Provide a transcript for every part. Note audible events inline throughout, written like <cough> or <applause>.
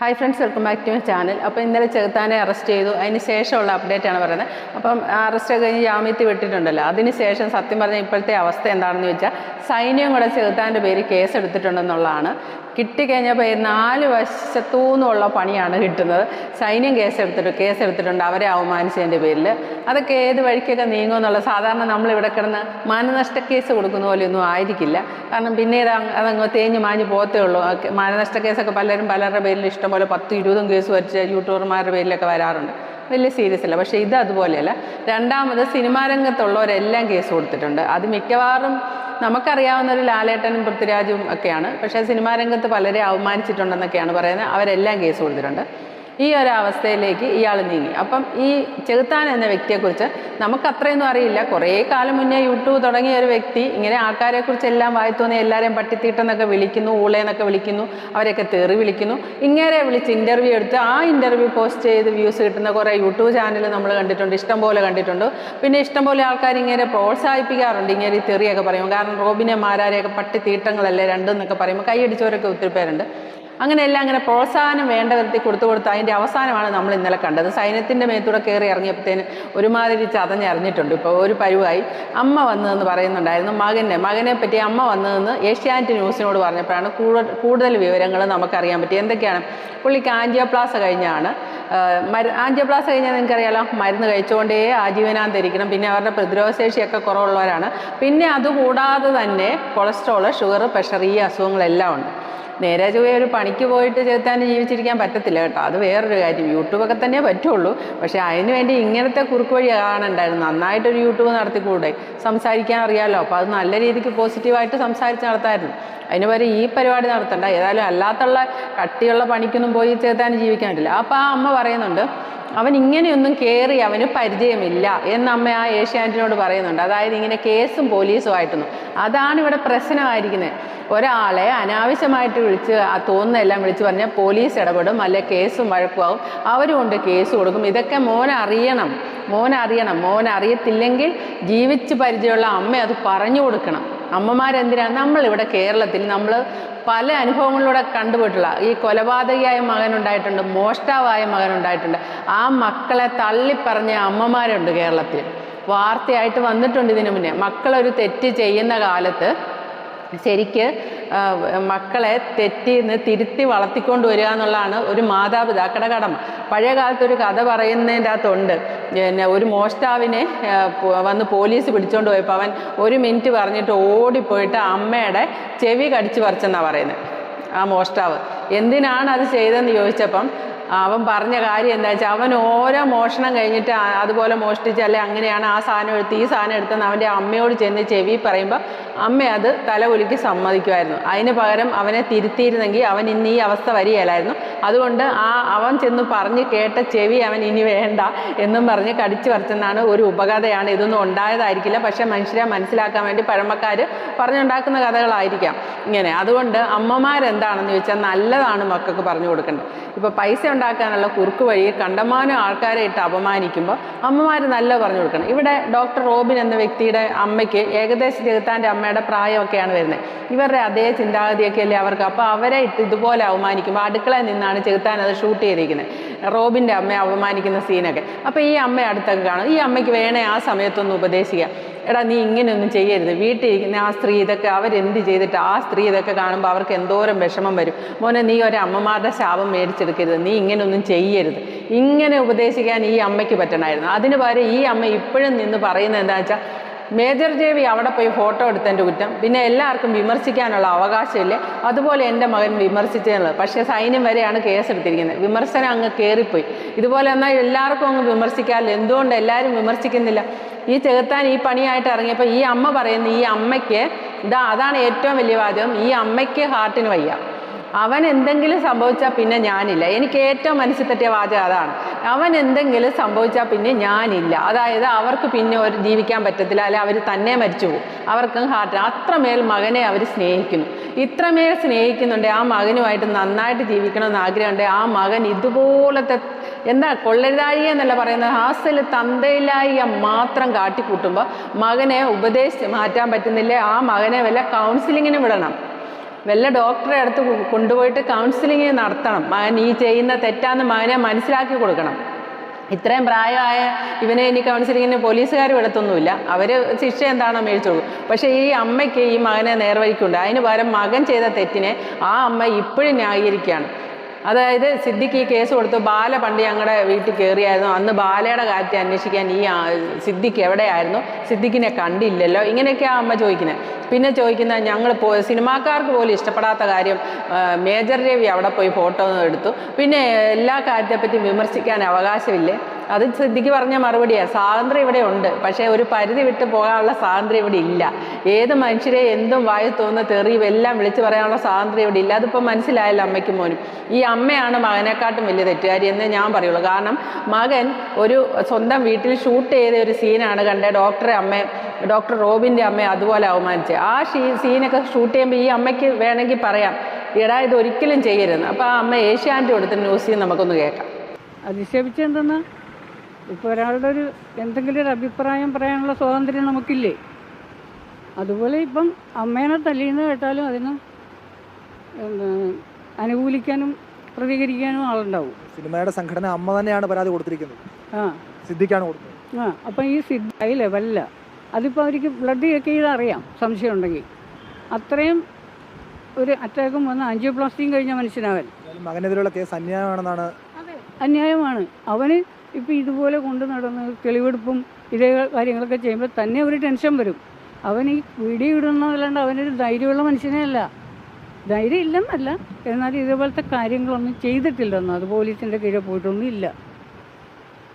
Hi friends welcome back to my channel അപ്പോൾ ഇന്നലെ ചെറുത്താനെ arrest ചെയ്തു. അതിന് ശേഷമുള്ള അപ്ഡേറ്റ് ആണ് പറയുന്നത്. അപ്പം അറസ്റ്റ് കഴിഞ്ഞ് ജാമ്യത്തിൽ വിട്ടിട്ടുണ്ടല്ലോ. അതിന് ശേഷം സത്യം പറഞ്ഞാൽ ഇപ്പോഴത്തെ അവസ്ഥ എന്താണെന്ന് വെച്ചാൽ സൈന്യം കൂടെ ചെറുത്താന്റെ പേര് കേസ് എടുത്തിട്ടുണ്ടെന്നുള്ളതാണ്. കിട്ടിക്കഴിഞ്ഞപ്പോൾ നാല് വശത്തു നിന്നുള്ള പണിയാണ് കിട്ടുന്നത്. സൈന്യം കേസെടുത്തിട്ട് കേസെടുത്തിട്ടുണ്ട്. അവരെ അവമാനിച്ചതിന്റെ പേരിൽ അതൊക്കെ ഏത് വഴിക്കൊക്കെ നീങ്ങുമെന്നുള്ള സാധാരണ നമ്മൾ ഇവിടെ കിടന്ന് മാനനഷ്ട കേസ് കൊടുക്കുന്ന പോലെയൊന്നും ആയിരിക്കില്ല. കാരണം പിന്നീട് അതങ്ങ് തേഞ്ഞ് മാഞ്ഞ് പോകത്തേ ഉള്ളൂ. മാനനഷ്ട കേസൊക്കെ പലരും പലരുടെ പേരിൽ ഇഷ്ടംപോലെ പത്തും ഇരുപതും കേസ് വരച്ച് യൂട്യൂബർമാരുടെ പേരിലൊക്കെ വരാറുണ്ട്. വലിയ സീരിയസ് അല്ല. പക്ഷേ ഇത് അതുപോലെയല്ല. രണ്ടാമത് സിനിമാ രംഗത്തുള്ളവരെല്ലാം കേസ് കൊടുത്തിട്ടുണ്ട്. അത് മിക്കവാറും നമുക്കറിയാവുന്ന ഒരു ലാലേട്ടനും പൃഥ്വിരാജും ഒക്കെയാണ്. പക്ഷേ സിനിമാ രംഗത്ത് പലരെ അവമാനിച്ചിട്ടുണ്ടെന്നൊക്കെയാണ് പറയുന്നത്. അവരെല്ലാം കേസ് കൊടുത്തിട്ടുണ്ട്. ഈ ഒരു അവസ്ഥയിലേക്ക് ഇയാൾ നീങ്ങി. അപ്പം ഈ ചെകുത്താൻ എന്ന വ്യക്തിയെക്കുറിച്ച് നമുക്ക് അത്രയൊന്നും അറിയില്ല. കുറേ കാലം മുന്നേ യൂട്യൂബ് തുടങ്ങിയ ഒരു വ്യക്തി ഇങ്ങനെ ആൾക്കാരെക്കുറിച്ച് എല്ലാം വായി തോന്നി എല്ലാവരെയും പട്ടിത്തീട്ടെന്നൊക്കെ വിളിക്കുന്നു ഊളേന്നൊക്കെ വിളിക്കുന്നു അവരെയൊക്കെ തെറി വിളിക്കുന്നു. ഇങ്ങനെ വിളിച്ച് ഇന്റർവ്യൂ എടുത്ത് ആ ഇന്റർവ്യൂ പോസ്റ്റ് ചെയ്ത് വ്യൂസ് കിട്ടുന്ന കുറേ യൂട്യൂബ് ചാനൽ നമ്മൾ കണ്ടിട്ടുണ്ട് ഇഷ്ടം പോലെ കണ്ടിട്ടുണ്ട്. പിന്നെ ഇഷ്ടം പോലെ ആൾക്കാർ ഇങ്ങനെ പ്രോത്സാഹിപ്പിക്കാറുണ്ട്. ഇങ്ങനെ ഈ തെറിയൊക്കെ പറയും കാരണം റോബിനെ മാരാരെയൊക്കെ പട്ടിത്തീട്ടങ്ങളല്ലേ രണ്ടെന്നൊക്കെ പറയുമ്പോൾ കൈയടിച്ചവരൊക്കെ ഒത്തിരി പേരുണ്ട്. അങ്ങനെയെല്ലാം അങ്ങനെ പ്രോത്സാഹനം വേണ്ട വിധത്തിൽ കൊടുത്തു കൊടുത്ത് അതിന്റെ അവസാനമാണ് നമ്മൾ ഇന്നലെ കണ്ടത്. സൈന്യത്തിന്റെ മേത്തൂടെ കയറി ഇറങ്ങിയപ്പോഴത്തേന് ഒരുമാതിരി ചതഞ്ഞറിഞ്ഞിട്ടുണ്ട് ഇപ്പോൾ ഒരു പരുവായി അമ്മ വന്നതെന്ന് പറയുന്നുണ്ടായിരുന്നു മകനെ. മകനെ പറ്റി അമ്മ വന്നതെന്ന് ഏഷ്യാനെറ്റ് ന്യൂസിനോട് പറഞ്ഞപ്പോഴാണ് കൂടുതൽ കൂടുതൽ വിവരങ്ങൾ നമുക്കറിയാൻ പറ്റി എന്തൊക്കെയാണ്? പുള്ളിക്ക് ആൻജിയോപ്ലാസ കഴിഞ്ഞാണ്. മരു ആൻജിയോപ്ലാസ കഴിഞ്ഞാൽ നിങ്ങൾക്കറിയാലോ മരുന്ന് കഴിച്ചുകൊണ്ടേ ആജീവനാന്തരിക്കണം. പിന്നെ അവരുടെ പ്രതിരോധശേഷിയൊക്കെ കുറവുള്ളവരാണ്. പിന്നെ അതുകൂടാതെ തന്നെ കൊളസ്ട്രോൾ ഷുഗർ പ്രഷർ ഈ അസുഖങ്ങളെല്ലാം ഉണ്ട്. നേരെ ചൊവ്വേ ഒരു പണിക്ക് പോയിട്ട് ചെറുത്താൻ ജീവിച്ചിരിക്കാൻ പറ്റത്തില്ല കേട്ടോ. അത് വേറൊരു കാര്യം. യൂട്യൂബൊക്കെ തന്നെ പറ്റുള്ളൂ. പക്ഷേ അതിന് വേണ്ടി ഇങ്ങനത്തെ കുറുക്ക് വഴി കാണണ്ടായിരുന്നു. നന്നായിട്ടൊരു യൂട്യൂബ് നടത്തിക്കൂടെ? സംസാരിക്കാൻ അറിയാമല്ലോ അപ്പോൾ അത് നല്ല രീതിക്ക് പോസിറ്റീവായിട്ട് സംസാരിച്ച് നടത്തായിരുന്നു. അതിന് വരെ ഈ പരിപാടി നടത്തണ്ട. ഏതായാലും അല്ലാത്തുള്ള കട്ടിയുള്ള പണിക്കൊന്നും പോയി ചേർത്താൻ ജീവിക്കാൻ പറ്റില്ല. അപ്പോൾ ആ അമ്മ പറയുന്നുണ്ട് അവൻ ഇങ്ങനെയൊന്നും കയറി അവന് പരിചയമില്ല എന്ന് അമ്മ ആ ഏഷ്യാനെറ്റിനോട് പറയുന്നുണ്ട്. അതായത് ഇങ്ങനെ കേസും പോലീസും ആയിട്ടൊന്നും. അതാണ് ഇവിടെ പ്രശ്നമായിരിക്കുന്നത്. ഒരാളെ അനാവശ്യമായിട്ട് വിളിച്ച് തോന്നുന്നതെല്ലാം വിളിച്ച് പറഞ്ഞാൽ പോലീസ് ഇടപെടും അല്ല കേസും വഴക്കുമാവും. അവരും കൊണ്ട് കേസ് കൊടുക്കും. ഇതൊക്കെ മോൻ അറിയണം. മോൻ അറിയണം. മോൻ അറിയത്തില്ലെങ്കിൽ ജീവിച്ച് പരിചയമുള്ള അമ്മ അത് പറഞ്ഞു കൊടുക്കണം. അമ്മമാരെന്തിനാണ് നമ്മളിവിടെ കേരളത്തിൽ നമ്മൾ പല അനുഭവങ്ങളിലൂടെ കണ്ടുപോയിട്ടുള്ള ഈ കൊലപാതകിയായ മകനുണ്ടായിട്ടുണ്ട് മോഷ്ടാവായ മകനുണ്ടായിട്ടുണ്ട്. ആ മക്കളെ തള്ളിപ്പറഞ്ഞ അമ്മമാരുണ്ട് കേരളത്തിൽ. വാർത്തയായിട്ട് വന്നിട്ടുണ്ട് ഇതിനു മുന്നേ. മക്കളൊരു തെറ്റ് ചെയ്യുന്ന കാലത്ത് ശരിക്ക് മക്കളെ തെറ്റിന്ന് തിരുത്തി വളർത്തിക്കൊണ്ട് വരിക എന്നുള്ളതാണ് ഒരു മാതാപിതാക്കളുടെ കടമ. പഴയ കാലത്ത് ഒരു കഥ പറയുന്നതിന്റെ അകത്തുണ്ട് പിന്നെ ഒരു മോഷ്ടാവിനെ വന്ന് പോലീസ് പിടിച്ചുകൊണ്ട് പോയപ്പോൾ അവൻ ഒരു മിനിറ്റ് പറഞ്ഞിട്ട് ഓടിപ്പോയിട്ട് അമ്മയുടെ ചെവി കടിച്ചു പറിച്ചെന്നാണ് പറയുന്നത് ആ മോഷ്ടാവ്. എന്തിനാണ് അത് ചെയ്തതെന്ന് ചോദിച്ചപ്പം അവൻ പറഞ്ഞ കാര്യം എന്താ വെച്ചാൽ അവൻ ഓരോ മോഷണം കഴിഞ്ഞിട്ട് അതുപോലെ മോഷ്ടിച്ചല്ലേ അങ്ങനെയാണ് ആ സാധനം എടുത്ത് ഈ സാധനം എടുത്തെന്ന് അവന്റെ അമ്മയോട് ചെന്ന് ചെവി പറയുമ്പോൾ അമ്മ അത് തലകുലുക്കി സമ്മതിക്കുമായിരുന്നു. അതിന് പകരം അവനെ തിരുത്തിയിരുന്നെങ്കിൽ അവൻ ഇന്ന് ഈ അവസ്ഥ വരികയില്ലായിരുന്നു. അതുകൊണ്ട് ആ അവൻ ചെന്ന് പറഞ്ഞ് കേട്ട ചെവി അവൻ ഇനി വേണ്ട എന്നും പറഞ്ഞ് കടിച്ചു പറിച്ചെന്നാണ് ഒരു ഉപകഥയാണ് ഇതൊന്നും ഉണ്ടായതായിരിക്കില്ല. പക്ഷേ മനുഷ്യരെ മനസ്സിലാക്കാൻ വേണ്ടി പഴമക്കാർ പറഞ്ഞുണ്ടാക്കുന്ന കഥകളായിരിക്കാം ഇങ്ങനെ. അതുകൊണ്ട് അമ്മമാരെന്താണെന്ന് ചോദിച്ചാൽ നല്ലതാണ് മക്കൾക്ക് പറഞ്ഞു കൊടുക്കേണ്ടത്. ഇപ്പോൾ പൈസ ഉണ്ടാക്കാനുള്ള കുറുക്ക് വഴി കണ്ടമാനം ആൾക്കാരെ ഇട്ട് അപമാനിക്കുമ്പോൾ അമ്മമാർ നല്ല പറഞ്ഞു കൊടുക്കണം. ഇവിടെ ഡോക്ടർ റോബിൻ എന്ന വ്യക്തിയുടെ അമ്മയ്ക്ക് ഏകദേശം ചെകുത്താന്റെ അമ്മയുടെ പ്രായമൊക്കെയാണ് വരുന്നത്. ഇവരുടെ അതേ ചിന്താഗതിയൊക്കെ അല്ലേ അവർക്ക്. അപ്പോൾ അവരെ ഇട്ട് ഇതുപോലെ അവമാനിക്കുമ്പോൾ അടുക്കളയിൽ നിന്നാണ് ചെകുത്താൻ അത് ഷൂട്ട് ചെയ്തിരിക്കുന്നത് റോബിന്റെ അമ്മയെ അപമാനിക്കുന്ന സീനൊക്കെ. അപ്പോൾ ഈ അമ്മ അടുത്തൊക്കെ കാണും. ഈ അമ്മയ്ക്ക് വേണേ ആ സമയത്തൊന്ന് ഉപദേശിക്കുക എടാ നീ ഇങ്ങനെയൊന്നും ചെയ്യരുത്. വീട്ടിലിരിക്കുന്ന ആ സ്ത്രീ ഇതൊക്കെ അവരെന്ത് ചെയ്തിട്ട് ആ സ്ത്രീ ഇതൊക്കെ കാണുമ്പോൾ അവർക്ക് എന്തോരം വിഷമം വരും. മോനെ നീ ഒരു അമ്മമാരുടെ ശാപം മേടിച്ചെടുക്കരുത്. നീ ഇങ്ങനെയൊന്നും ചെയ്യരുത്. ഇങ്ങനെ ഉപദേശിക്കാൻ ഈ അമ്മയ്ക്ക് പറ്റണമായിരുന്നു. അതിന് പകരം ഈ അമ്മ ഇപ്പോഴും നിന്ന് പറയുന്നത് എന്താ വെച്ചാൽ മേജർ ജേവി അവിടെ പോയി ഫോട്ടോ എടുത്തതിന്റെ കുറ്റം. പിന്നെ എല്ലാവർക്കും വിമർശിക്കാനുള്ള അവകാശമില്ലേ? അതുപോലെ എന്റെ മകൻ വിമർശിച്ചതെന്നുള്ളത് പക്ഷേ സൈന്യം വരെയാണ് കേസെടുത്തിരിക്കുന്നത്. വിമർശനം അങ്ങ് കയറിപ്പോയി ഇതുപോലെ എന്നാൽ എല്ലാവർക്കും അങ്ങ് വിമർശിക്കാറില്ല. എന്തുകൊണ്ട് എല്ലാവരും വിമർശിക്കുന്നില്ല? ഈ ചെകുത്താൻ ഈ പണിയായിട്ട് ഇറങ്ങിയപ്പോൾ ഈ അമ്മ പറയുന്നു ഈ അമ്മയ്ക്ക് ഇതാ അതാണ് ഏറ്റവും വലിയ വാചകം. ഈ അമ്മയ്ക്ക് ഹാർട്ടിന് വയ്യ. അവൻ എന്തെങ്കിലും സംഭവിച്ചാൽ പിന്നെ ഞാനില്ല. എനിക്ക് ഏറ്റവും മനസ്സിൽ തട്ടിയ വാചകം അതാണ്. അവൻ എന്തെങ്കിലും സംഭവിച്ചാൽ പിന്നെ ഞാനില്ല. അതായത് അവർക്ക് പിന്നെ ഒരു ജീവിക്കാൻ പറ്റത്തില്ല. അല്ലെ അവർ തന്നെ മരിച്ചു പോകും. അവർക്കും ഹാർട്ട് അത്രമേൽ മകനെ അവർ സ്നേഹിക്കുന്നു. ഇത്രമേൽ സ്നേഹിക്കുന്നുണ്ട് ആ മകനുമായിട്ട് നന്നായിട്ട് ജീവിക്കണമെന്ന് ആഗ്രഹമുണ്ട്. ആ മകൻ ഇതുപോലത്തെ എന്താ കൊള്ളരുതാഴിക എന്നല്ല പറയുന്നത്. ഹാസ്റ്റൽ തന്തയിലായിക മാത്രം കാട്ടിക്കൂട്ടുമ്പോൾ മകനെ ഉപദേശിച്ച് മാറ്റാൻ പറ്റുന്നില്ല. ആ മകനെ വല്ല കൗൺസിലിങ്ങിന് വിടണം. വല്ല ഡോക്ടറെ അടുത്ത് കൊണ്ടുപോയിട്ട് കൗൺസിലിംഗ് നടത്തണം. മകൻ ഈ ചെയ്യുന്ന തെറ്റാന്ന് മകനെ മനസ്സിലാക്കി കൊടുക്കണം. ഇത്രയും പ്രായമായ ഇവനെ ഇനി കൗൺസിലിങ്ങിന് പോലീസുകാർ വിടത്തൊന്നുമില്ല. അവർ ശിക്ഷ എന്താണോ മേടിച്ചോളൂ. പക്ഷേ ഈ അമ്മയ്ക്ക് ഈ മകനെ നേർവഴിക്കുണ്ട്. അതിന് പകരം മകൻ ചെയ്ത തെറ്റിനെ ആ അമ്മ ഇപ്പോഴും ന്യായീകരിക്കുകയാണ്. അതായത് സിദ്ദിഖ് ഈ കേസ് കൊടുത്തു ബാല പണ്ട് ഞങ്ങളുടെ വീട്ടിൽ കയറിയായിരുന്നു അന്ന് ബാലയുടെ കാര്യത്തെ അന്വേഷിക്കാൻ ഈ സിദ്ദിഖ് എവിടെയായിരുന്നു? സിദ്ദിഖിനെ കണ്ടില്ലല്ലോ. ഇങ്ങനെയൊക്കെ ആ അമ്മ ചോദിക്കുന്നത് പിന്നെ ചോദിക്കുന്ന ഞങ്ങൾ പോ സിനിമാക്കാർക്ക് പോലും ഇഷ്ടപ്പെടാത്ത കാര്യം മേജർ രവി അവിടെ പോയി ഫോട്ടോ എടുത്തു. പിന്നെ എല്ലാ കാര്യത്തെപ്പറ്റി വിമർശിക്കാൻ അവകാശമില്ലേ? അത് സിദ്ധിക്ക് പറഞ്ഞ മറുപടിയാണ് സ്വാതന്ത്ര്യം ഇവിടെ ഉണ്ട്. പക്ഷേ ഒരു പരിധി വിട്ട് പോകാനുള്ള സ്വാതന്ത്ര്യം ഇവിടെ ഇല്ല. ഏത് മനുഷ്യരെ എന്തും വായു തോന്നുന്ന തെറിയും എല്ലാം വിളിച്ചു പറയാനുള്ള സ്വാതന്ത്ര്യം ഇവിടെ ഇല്ല. അതിപ്പോൾ മനസ്സിലായല്ലോ അമ്മയ്ക്കും മോനും. ഈ അമ്മയാണ് മകനെക്കാട്ടും വലിയ തെറ്റുകാരി എന്ന് ഞാൻ പറയുള്ളൂ. കാരണം മകൻ ഒരു സ്വന്തം വീട്ടിൽ ഷൂട്ട് ചെയ്ത ഒരു സീനാണ് കണ്ട. ഡോക്ടറെ അമ്മ ഡോക്ടർ റോബിന്റെ അമ്മയെ അതുപോലെ അവമാനിച്ച്. ആ സീനൊക്കെ ഷൂട്ട് ചെയ്യുമ്പോൾ ഈ അമ്മയ്ക്ക് വേണമെങ്കിൽ പറയാം. എടാ ഇത് ഒരിക്കലും ചെയ്യരുത് അപ്പോൾ ആ അമ്മ ഏഷ്യാന്റെ കൊടുത്ത ന്യൂസിൽ നമുക്കൊന്ന് കേൾക്കാം. അധിക്ഷേപിച്ചെന്തെന്ന് ഇപ്പോൾ ഒരാളുടെ ഒരു എന്തെങ്കിലും ഒരു അഭിപ്രായം പറയാനുള്ള സ്വാതന്ത്ര്യം നമുക്കില്ലേ? അതുപോലെ ഇപ്പം അമ്മേനെ തല്ലിയെന്ന് കേട്ടാലും അതിന് അനുകൂലിക്കാനും പ്രതികരിക്കാനും ആളുണ്ടാവും. സിനിമയുടെ സംഘടന അമ്മ തന്നെയാണ് പരാതി കൊടുത്തിരിക്കുന്നത്. ആ. സിദ്ധിക്കാണ് കൊടുത്തത്. ആ അപ്പം ഈ സിദ്ധി ഹൈ ലെവലില്ല അതിപ്പോൾ അവർക്ക് ബ്ലഡ് ചെക്ക് ചെയ്ത് അറിയാം സംശയം ഉണ്ടെങ്കിൽ. അത്രയും ഒരു അറ്റാക്കും വന്ന് ആൻജിയോപ്ലാസ്റ്റിയും കഴിഞ്ഞ മനുഷ്യനാവൻ. മകനെതിരെയുള്ള കേസ് അന്യായമാണെന്നാണ് അന്യായമാണ്. അവന് ഇപ്പം ഇതുപോലെ കൊണ്ടു നടന്ന് തെളിവെടുപ്പും ഇതേ കാര്യങ്ങളൊക്കെ ചെയ്യുമ്പോൾ തന്നെ ഒരു ടെൻഷൻ വരും. അവൻ ഈ വീഡിയോ അവനൊരു ധൈര്യമുള്ള മനുഷ്യനേ അല്ല. ധൈര്യം ഇല്ലെന്നല്ല. എന്നാൽ ഇതേപോലത്തെ കാര്യങ്ങളൊന്നും ചെയ്തിട്ടില്ലെന്നോ അത് പോലീസിന്റെ കീഴിൽ പോയിട്ടൊന്നും ഇല്ല.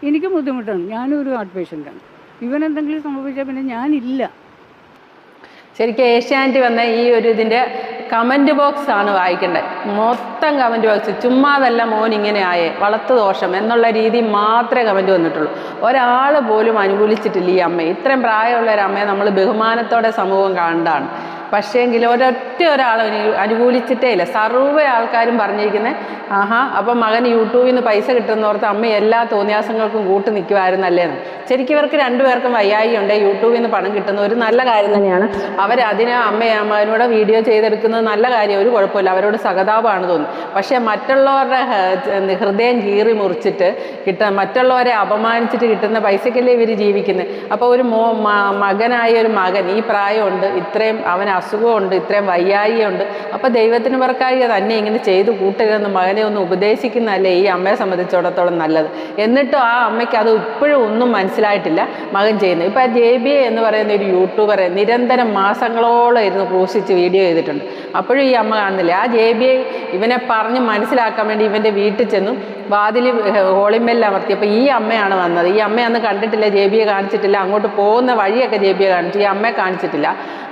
എനിക്ക് ബുദ്ധിമുട്ടാണ്. ഞാനും ഒരു ഹാർട്ട് പേഷ്യന്റാണ് ഇവനെന്തെങ്കിലും സംഭവിച്ചാൽ പിന്നെ ഞാനില്ല. ശരിക്കും ഏഷ്യാനെറ്റ് വന്ന ഈ ഒരു ഇതിന്റെ കമന്റ് ബോക്സ് ആണ് വായിക്കേണ്ടത് മൊത്തം കമന്റ് ബോക്സ്. ചുമ്മാതല്ല മോൻ ഇങ്ങനെ ആയേ. വളർത്തു ദോഷം എന്നുള്ള രീതി മാത്രമേ കമന്റ് വന്നിട്ടുള്ളൂ. ഒരാൾ പോലും അനുകൂലിച്ചിട്ടില്ല ഈ അമ്മയെ. ഇത്രയും പ്രായമുള്ള ഒരു അമ്മയെ നമ്മൾ ബഹുമാനത്തോടെ സമൂഹം കാണേണ്ടതാണ് പക്ഷേങ്കിൽ ഒരൊറ്റ ഒരാൾ അനുകൂലിച്ചിട്ടേ ഇല്ല. സർവ ആൾക്കാരും പറഞ്ഞിരിക്കുന്നത് ആഹാ അപ്പം മകൻ യൂട്യൂബിൽ നിന്ന് പൈസ കിട്ടുന്നോർത്ത് അമ്മ എല്ലാ തോന്നിയാസങ്ങൾക്കും കൂട്ട് നിൽക്കുമായിരുന്നല്ലേന്ന് ശരിക്കും ഇവർക്ക് രണ്ടുപേർക്കും വയ്യായി ഉണ്ട്. യൂട്യൂബിൽ നിന്ന് പണം കിട്ടുന്ന ഒരു നല്ല കാര്യം തന്നെയാണ്. അവർ അമ്മയും അമ്മ വീഡിയോ ചെയ്തെടുക്കുന്നത് നല്ല കാര്യം. ഒരു കുഴപ്പമില്ല. അവരോട് സഹതാപമാണ് തോന്നുന്നത് പക്ഷേ മറ്റുള്ളവരുടെ ഹൃദയം കീറി മുറിച്ചിട്ട് കിട്ടുന്ന മറ്റുള്ളവരെ അപമാനിച്ചിട്ട് കിട്ടുന്ന പൈസക്കല്ലേ ഇവർ ജീവിക്കുന്നത് അപ്പോൾ ഒരു മോ മകനായ ഒരു മകൻ ഈ പ്രായമുണ്ട്. ഇത്രയും അവന് അസുഖമുണ്ട് ഇത്രയും വയ്യായികയുണ്ട്. അപ്പോൾ ദൈവത്തിന് പറക്കായി തന്നെ ഇങ്ങനെ ചെയ്ത് കൂട്ടരുതെന്ന് മകനെ ഒന്ന് ഉപദേശിക്കുന്നതല്ലേ ഈ അമ്മയെ സംബന്ധിച്ചിടത്തോളം നല്ലത്. എന്നിട്ടും ആ അമ്മയ്ക്ക് അത് ഇപ്പോഴും ഒന്നും മനസ്സിലായിട്ടില്ല മകൻ ചെയ്യുന്നത്. ഇപ്പം ജെ ബി എന്ന് പറയുന്ന ഒരു യൂട്യൂബറെ നിരന്തരം മാസങ്ങളോളം ഇരുന്ന് ക്രൂശിച്ച് വീഡിയോ ചെയ്തിട്ടുണ്ട്. അപ്പോഴും ഈ അമ്മ കാണുന്നില്ല. ആ ജെ ബി ഐ ഇവനെ പറഞ്ഞ് മനസ്സിലാക്കാൻ വേണ്ടി ഇവന്റെ വീട്ടിൽ ചെന്നു. വാതിൽ ഹോളിമെല്ലിൽ അമർത്തിയപ്പോൾ ഈ അമ്മയാണ് വന്നത്. ഈ അമ്മ അന്ന് കണ്ടിട്ടില്ല ജെ ബിയെ കാണിച്ചിട്ടില്ല. അങ്ങോട്ട് പോകുന്ന വഴിയൊക്കെ ജെ ബിയെ കാണിച്ചു. ഈ അമ്മയെ കാണിച്ചിട്ടില്ല.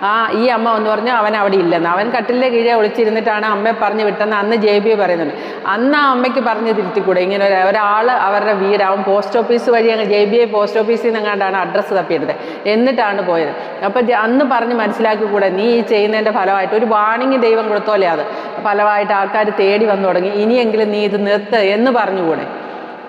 ആ ഈ അമ്മ എന്ന് പറഞ്ഞാൽ അവൻ അവിടെ ഇല്ലെന്ന്. അവൻ കട്ടിലിന്റെ കീഴേ ഒളിച്ചിരുന്നിട്ടാണ് അമ്മയെ പറഞ്ഞ് വിട്ടെന്ന് അന്ന് ജെ ബി പറയുന്നുണ്ട്. അന്ന് ആ അമ്മയ്ക്ക് പറഞ്ഞ് തിരുത്തിക്കൂടെ? ഇങ്ങനെ ഒരു ഒരാൾ അവരുടെ വീട് അവൻ പോസ്റ്റ് ഓഫീസ് വഴി അങ്ങ് ജെ ബി ഐ പോസ്റ്റ് ഓഫീസിൽ നിന്നെങ്ങാണ്ടാണ് അഡ്രസ്സ് തപ്പിയെടുത്തത് എന്നിട്ടാണ് പോയത്. അപ്പോൾ അന്ന് പറഞ്ഞ് മനസ്സിലാക്കി കൂടെ നീ ഈ ചെയ്യുന്നതിന്റെ ഫലമായിട്ട് ഒരു വാണിംഗ് ദൈവം കൊടുത്തോലെ അത്. ഫലമായിട്ട് ആൾക്കാർ തേടി വന്നു തുടങ്ങി. ഇനിയെങ്കിലും നീ ഇത് നിർത്ത് എന്ന് പറഞ്ഞുകൂടെ?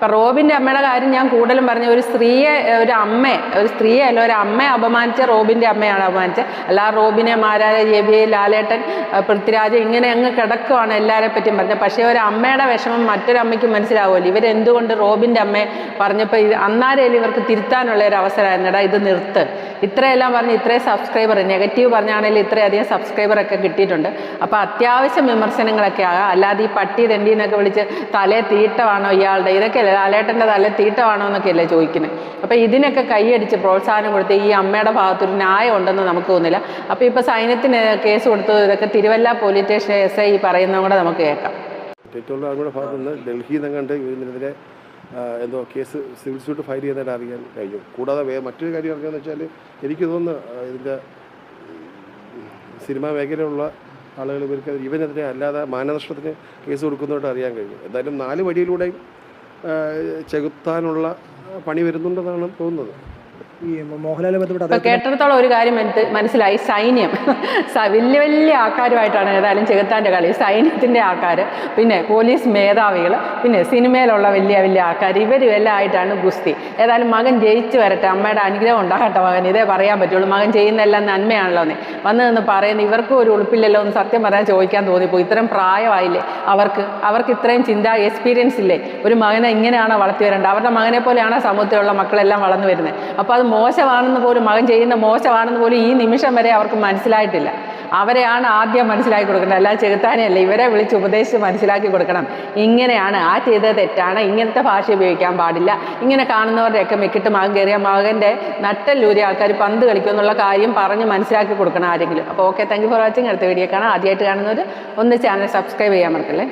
ഇപ്പം റോബിന്റെ അമ്മയുടെ കാര്യം ഞാൻ കൂടുതലും പറഞ്ഞു ഒരു സ്ത്രീയെ ഒരു അമ്മയെ ഒരു സ്ത്രീയെ അല്ല ഒരു അമ്മയെ അപമാനിച്ച റോബിന്റെ അമ്മയാണ് അപമാനിച്ചത്. അല്ല റോബിനെ മാരാര ജെബിയെ ലാലേട്ടൻ പൃഥ്വിരാജ് ഇങ്ങനെ അങ്ങ് കിടക്കുവാണ് എല്ലാവരെ പറ്റിയും പറഞ്ഞത്. പക്ഷേ ഒരു അമ്മയുടെ വിഷമം മറ്റൊരമ്മയ്ക്ക് മനസ്സിലാവുമല്ലോ. ഇവരെന്തുകൊണ്ട് റോബിന്റെ അമ്മയെ പറഞ്ഞപ്പോൾ ഇത് അന്നാരേലും ഇവർക്ക് തിരുത്താനുള്ള ഒരു അവസരമായിരുന്നടാ ഇത് നിർത്ത്. ഇത്രയെല്ലാം പറഞ്ഞ് ഇത്രയും സബ്സ്ക്രൈബർ നെഗറ്റീവ് പറഞ്ഞാണെങ്കിലും ഇത്രയധികം സബ്സ്ക്രൈബറൊക്കെ കിട്ടിയിട്ടുണ്ട്. അപ്പോൾ അത്യാവശ്യം വിമർശനങ്ങളൊക്കെ ആകാം. അല്ലാതെ ഈ പട്ടി തെണ്ടി എന്നൊക്കെ വിളിച്ച് തലേ തീട്ടമാണോ ഇയാളുടെ? ഇതൊക്കെ ലാലേട്ടന്റെ തലേ തീട്ടമാണോ എന്നൊക്കെ അല്ലേ ചോദിക്കുന്നത് അപ്പോൾ ഇതിനൊക്കെ കൈയടിച്ച് പ്രോത്സാഹനം കൊടുത്ത് ഈ അമ്മയുടെ ഭാഗത്തൊരു ന്യായം ഉണ്ടെന്ന് നമുക്ക് തോന്നില്ല. അപ്പോൾ ഇപ്പോൾ സൈന്യത്തിന് കേസ് കൊടുത്തത് ഇതൊക്കെ Thiruvalla police station S I പറയുന്നതും കൂടെ നമുക്ക് കേൾക്കാം. തെറ്റുള്ള അവരുടെ ഭാഗത്തു നിന്ന് ഡൽഹിയിൽ നിന്ന് കണ്ട് ഇതിനെതിരെ എന്തോ കേസ് സിവിൽ സ്യൂട്ട് ഫയൽ ചെയ്തതായിട്ട് അറിയാൻ കഴിഞ്ഞു കൂടാതെ വേ മറ്റൊരു കാര്യം അറിയാമെന്ന് വെച്ചാൽ എനിക്ക് തോന്നുന്നു ഇതിന്റെ സിനിമാ മേഖലയിലുള്ള ആളുകൾ ഇവർക്ക് ഇവനെതിരെ അല്ലാതെ മാനനഷ്ടത്തിന് കേസ് കൊടുക്കുന്നതായിട്ട് അറിയാൻ കഴിഞ്ഞു എന്തായാലും നാല് വഴിയിലൂടെയും ചെകുത്താനുള്ള പണി വരുന്നുണ്ടെന്നാണ് തോന്നുന്നത്. ഈ ബന്ധപ്പെട്ട് കേട്ടിടത്തോളം ഒരു കാര്യം മനസ്സിലായി? സൈന്യം. <laughs> വലിയ വലിയ ആൾക്കാരുമായിട്ടാണ് ഏതായാലും ചെകുത്താന്റെ കളി. സൈന്യത്തിന്റെ ആൾക്കാർ പിന്നെ പോലീസ് മേധാവികൾ പിന്നെ സിനിമയിലുള്ള വലിയ വലിയ ആൾക്കാർ ഇവരും എല്ലാം ആയിട്ടാണ് ഗുസ്തി. ഏതായാലും മകൻ ജയിച്ചു വരട്ടെ. അമ്മയുടെ അനുഗ്രഹം ഉണ്ടാകട്ടെ മകൻ ഇതേ പറയാൻ പറ്റുള്ളൂ. മകൻ ചെയ്യുന്ന എല്ലാം നന്മയാണല്ലോ എന്ന് വന്ന് നിന്ന് പറയുന്നത് ഇവർക്കും ഒരു ഉളുപ്പില്ലല്ലോ എന്ന് സത്യം പറയാൻ ചോദിക്കാൻ തോന്നിപ്പോയി. ഇത്രയും പ്രായമായില്ലേ? അവർക്ക് അവർക്ക് ഇത്രയും ചിന്ത എക്സ്പീരിയൻസ് ഇല്ലേ? ഒരു മകനെ ഇങ്ങനെയാണോ വളർത്തി വരേണ്ടത്? അവരുടെ മകനെ പോലെയാണോ സമൂഹത്തിലുള്ള മക്കളെല്ലാം വളർന്നു വരുന്നത്? അപ്പോൾ അത് മോശമാണെന്ന് പോലും മകൻ ചെയ്യുന്ന മോശമാണെന്ന് പോലും ഈ നിമിഷം വരെ അവർക്ക് മനസ്സിലായിട്ടില്ല. അവരെയാണ് ആദ്യം മനസ്സിലാക്കി കൊടുക്കേണ്ടത്. അല്ലാതെ ചെകുത്താനെയല്ല ഇവരെ വിളിച്ച് ഉപദേശിച്ച് മനസ്സിലാക്കി കൊടുക്കണം. ഇങ്ങനെയാണ് ആ ചെയ്ത തെറ്റാണ്. ഇങ്ങനത്തെ ഭാഷ ഉപയോഗിക്കാൻ പാടില്ല. ഇങ്ങനെ കാണുന്നവരുടെയൊക്കെ മെക്കിട്ട് മകൻ കയറിയ മകന്റെ നട്ടല്ലൂരി ആൾക്കാർ പന്ത് കളിക്കും എന്നുള്ള കാര്യം പറഞ്ഞ് മനസ്സിലാക്കി കൊടുക്കണം ആരെങ്കിലും. അപ്പോൾ okay thank you for watching അടുത്ത വീഡിയോ കാണാം. ആദ്യമായിട്ട് കാണുന്നവർ ഒന്ന് ചാനൽ സബ്സ്ക്രൈബ് ചെയ്യാൻ മറക്കല്ലേ?